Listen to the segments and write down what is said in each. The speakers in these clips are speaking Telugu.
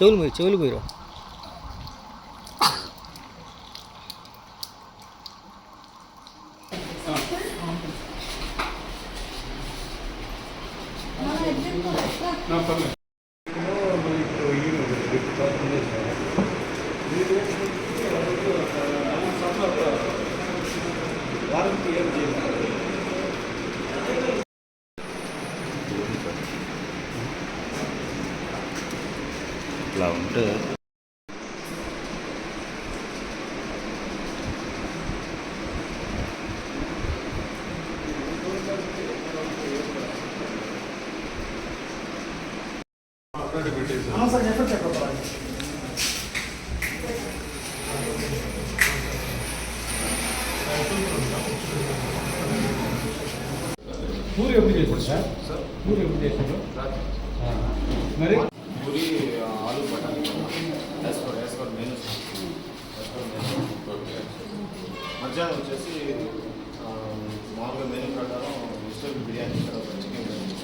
చెవులు మీరు చెవులు మీరు ఇట్లా ఉంటే పూరి ఎప్పుడు చేశారు సార్ పూరి ఎప్పుడు చేశారు మరి మధ్యాహ్నం వచ్చేసి మామూలుగా మెనూ ప్రకారం వెజిటేబుల్ బిర్యానీ తర్వాత chicken biryani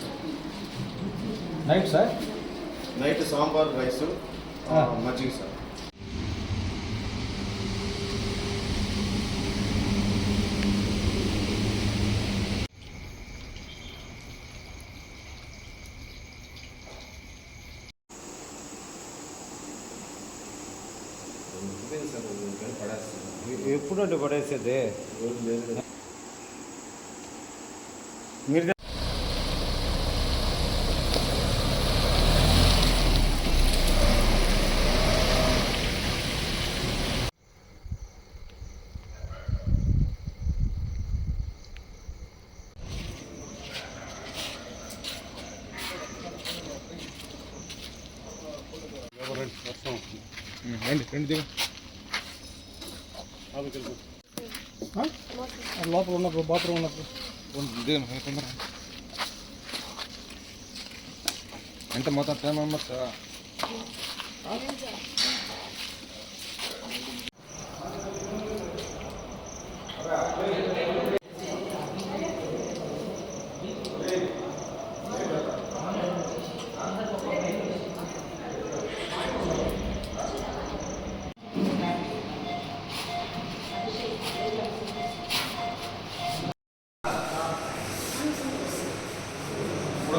night sir night sambar rice. మజ్జిగ సార్ ఎప్పుడు అంటే పడేసేది రండి రెండు దిగు ఆ? ఆ లోపల ఉన్నప్పుడు బాత్రూమ్ ఉన్నప్పుడు దిగను తొందర ఎంత మొత్తం టైం అమ్మచ్చు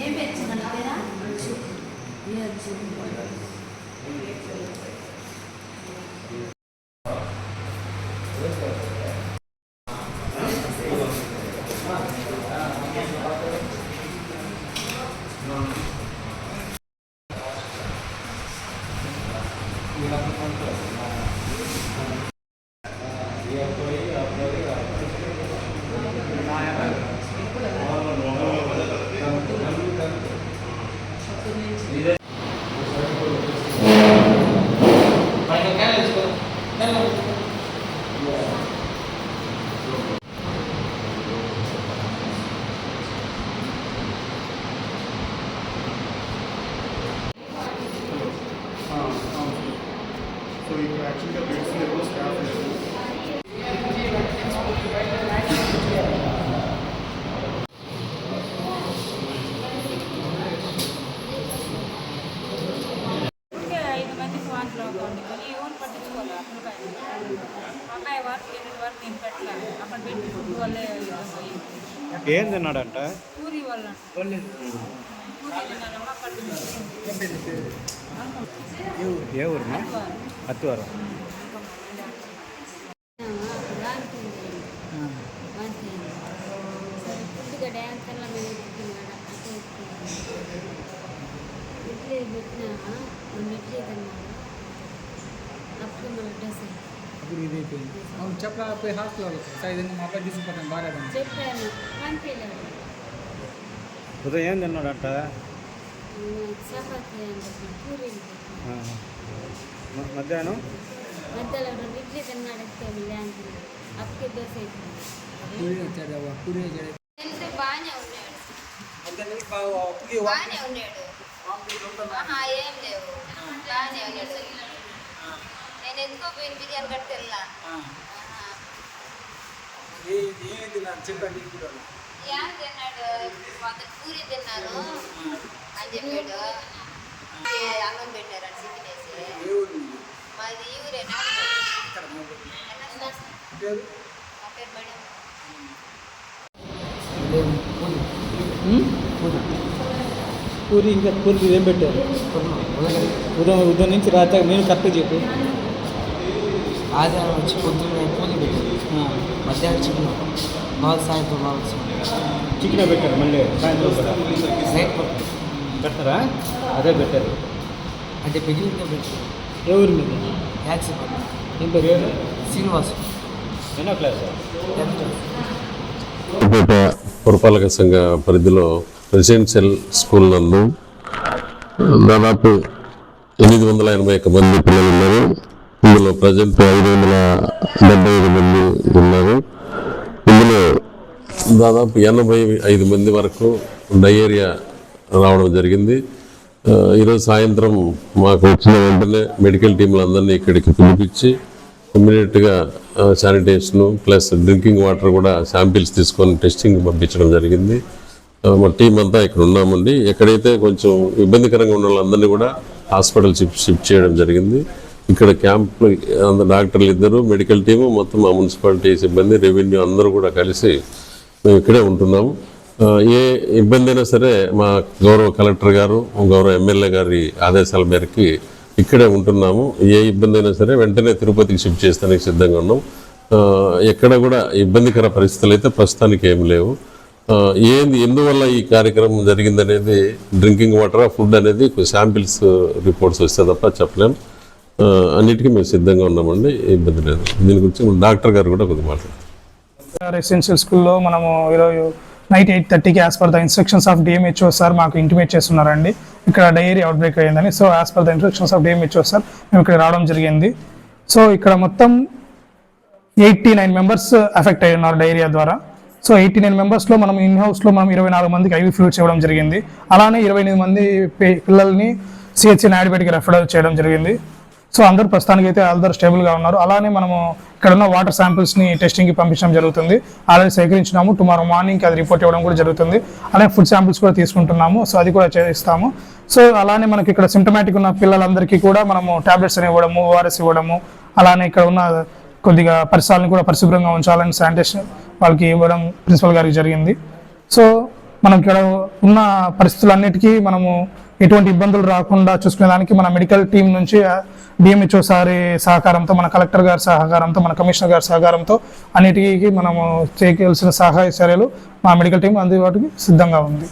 ఏం పెంచుకున్నా పేరా సో ఇక్కడ యాక్చువల్గా బెడ్స్ లేవు స్టాఫ్ లేవు ఏం తిన్నాడంట? పూరి వల్ల. ఏ ఊరునా? అత్తివారం. పుట్టుగా డ్యాన్స్ అలా మేము ఎత్తుకున్నాడు అంటే ఇడ్లీ పెట్టినా రెండు ఇడ్లీ తిన్నాడు అప్పుడు మన డ్రెస్ అప్పుడు ఇది అయిపోయింది. అవును చెప్పలేకపోయి హాస్టల్లో సార్ ఇది మా అబ్బాయి తీసుకుపోతాను బాగాలేదని. చెప్పాను. పంపించలేదు ఉదయం ఏం తిన్నాడంట? మధ్యాహ్నం? మధ్యలో రెండు ఇడ్లీ తిన్నాడు అప్పుడే దోశ వచ్చాడు బాగానే ఉన్నాడు. బాగా బాగానే ఉన్నాడు. ఏం లేవు. బాగానే ఉన్నాడు. నేను ఎందుకో పోయిన బిర్యానీ కట్టి వెళ్ళా తిన్నాడు? పూరి తిన్నాను అని చెప్పాడు. ఏ అన్నం పెట్టారు వేసి మాది ఈ ఊరేనా నా పేరు మేడం పూరి? ఇంకా పూరికి ఏం పెట్టారు? ఉదయం ఉదయం నుంచి రాత్రి నేను కరెక్ట్గా చెప్పు. ఆదివారం వచ్చి పొద్దున్న పూలు పెట్టారు. మధ్యాహ్నం చికెన్ బాగా సాయంత్రం బాగా చికెన్ పెట్టారు మళ్ళీ సాయంత్రం కూడా. పెడతారా? అదే పెట్టారు. అంటే పిగిలిందే పెట్టారు ఏ ఊరి మీద? ట్యాక్సీ పట్టు ఏం పేరు? శ్రీనివాస్. ఎన్నో క్లాస్? పురపాలక సంఘ పరిధిలో రెసిడెన్షియల్ స్కూల్ నందు దాదాపు ఎనిమిది వందల ఎనభై ఒక్క మంది పిల్లలు ఉన్నారు. ఇందులో ప్రజెంట్ ఐదు వందల దాదాపు ఎనభై ఐదు మంది వరకు డయేరియా రావడం జరిగింది. ఈరోజు సాయంత్రం మాకు వచ్చిన వెంటనే మెడికల్ టీంలందరినీ ఇక్కడికి పిలిపించి ఇమ్మీడియట్గా శానిటేషను ప్లస్ డ్రింకింగ్ వాటర్ కూడా శాంపిల్స్ తీసుకొని టెస్టింగ్ పంపించడం జరిగింది. మా టీం అంతా ఇక్కడ ఉన్నామండి. ఎక్కడైతే కొంచెం ఇబ్బందికరంగా ఉన్న వాళ్ళందరినీ కూడా హాస్పిటల్ షిఫ్ట్ చేయడం జరిగింది. ఇక్కడ క్యాంప్ అంత డాక్టర్లు ఇద్దరు మెడికల్ టీము మొత్తం మా మున్సిపాలిటీ సిబ్బంది రెవెన్యూ అందరూ కూడా కలిసి మేము ఇక్కడే ఉంటున్నాము ఏ ఇబ్బంది అయినా సరే మా గౌరవ కలెక్టర్ గారు గౌరవ ఎమ్మెల్యే గారి ఆదేశాల మేరకి ఇక్కడే ఉంటున్నాము. ఏ ఇబ్బంది అయినా సరే వెంటనే తిరుపతికి షిఫ్ట్ చేస్తానికి సిద్ధంగా ఉన్నాం. ఎక్కడ కూడా ఇబ్బందికర పరిస్థితులు అయితే ప్రస్తుతానికి ఏం లేవు. ఏంది ఎందువల్ల ఈ కార్యక్రమం జరిగిందనేది డ్రింకింగ్ వాటర్ ఫుడ్ అనేది శాంపిల్స్ రిపోర్ట్స్ వస్తే తప్ప చెప్పలేం. అన్నిటికీ మేము సిద్ధంగా ఉన్నామండి. ఇబ్బంది లేదు. దీని గురించి డాక్టర్ గారు కూడా కొద్దిగా మాట్లాడతారు. రెసిడెన్షియల్ స్కూల్లో మనము ఈరోజు నైట్ ఎయిట్ థర్టీకి as per the instructions of DMHO sir మాకు ఇంటిమేట్ చేస్తున్నారండి. ఇక్కడ డైరీ అవుట్ బ్రేక్ అయ్యిందని so as per the instructions of DMHO sir మేము ఇక్కడ రావడం జరిగింది. సో ఇక్కడ మొత్తం ఎయిటీ నైన్ మెంబర్స్ అఫెక్ట్ అయి ఉన్నారు డైరియా ద్వారా. సో ఎయిటీ నైన్ మెంబర్స్లో మనం ఇన్ హౌస్లో మనం ఇరవై నాలుగు మందికి ఐవి ఫ్లూయిడ్స్ ఇవ్వడం జరిగింది. అలానే ఇరవై ఎనిమిది మంది పిల్లల్ని సిహెచ్సి నాయుడుపేటకి రెఫర్ చేయడం జరిగింది. సో అందరూ ప్రస్తుతానికి అయితే అందరూ స్టేబుల్గా ఉన్నారు. అలానే మనము ఇక్కడ ఉన్న వాటర్ శాంపిల్స్ని టెస్టింగ్కి పంపించడం జరుగుతుంది. ఆల్రెడీ సేకరించినాము. టుమారో మార్నింగ్కి అది రిపోర్ట్ ఇవ్వడం కూడా జరుగుతుంది. అలాగే ఫుడ్ శాంపిల్స్ కూడా తీసుకుంటున్నాము. సో అది కూడా చేస్తాము. సో అలానే మనకి ఇక్కడ సిమ్టమాటిక్ ఉన్న పిల్లలందరికీ కూడా మనము ట్యాబ్లెట్స్ అని ఇవ్వడము ఓఆర్ఎస్ ఇవ్వడము అలానే ఇక్కడ ఉన్న కొద్దిగా పరిసరాలను కూడా పరిశుభ్రంగా ఉంచాలని శానిటేషన్ వాళ్ళకి ఇవ్వడం ప్రిన్సిపల్ గారికి జరిగింది. సో మనం ఇక్కడ ఉన్న పరిస్థితులన్నిటికీ మనము ఎటువంటి ఇబ్బందులు రాకుండా చూసుకునేదానికి మన మెడికల్ టీం నుంచి డిఎంహెచ్ఓ సారి సహకారంతో మన కలెక్టర్ గారి సహకారంతో మన కమిషనర్ గారి సహకారంతో అన్నిటికీ మనము చేయవలసిన సహాయ చర్యలు మా మెడికల్ టీం అందుబాటుకి సిద్ధంగా ఉంది.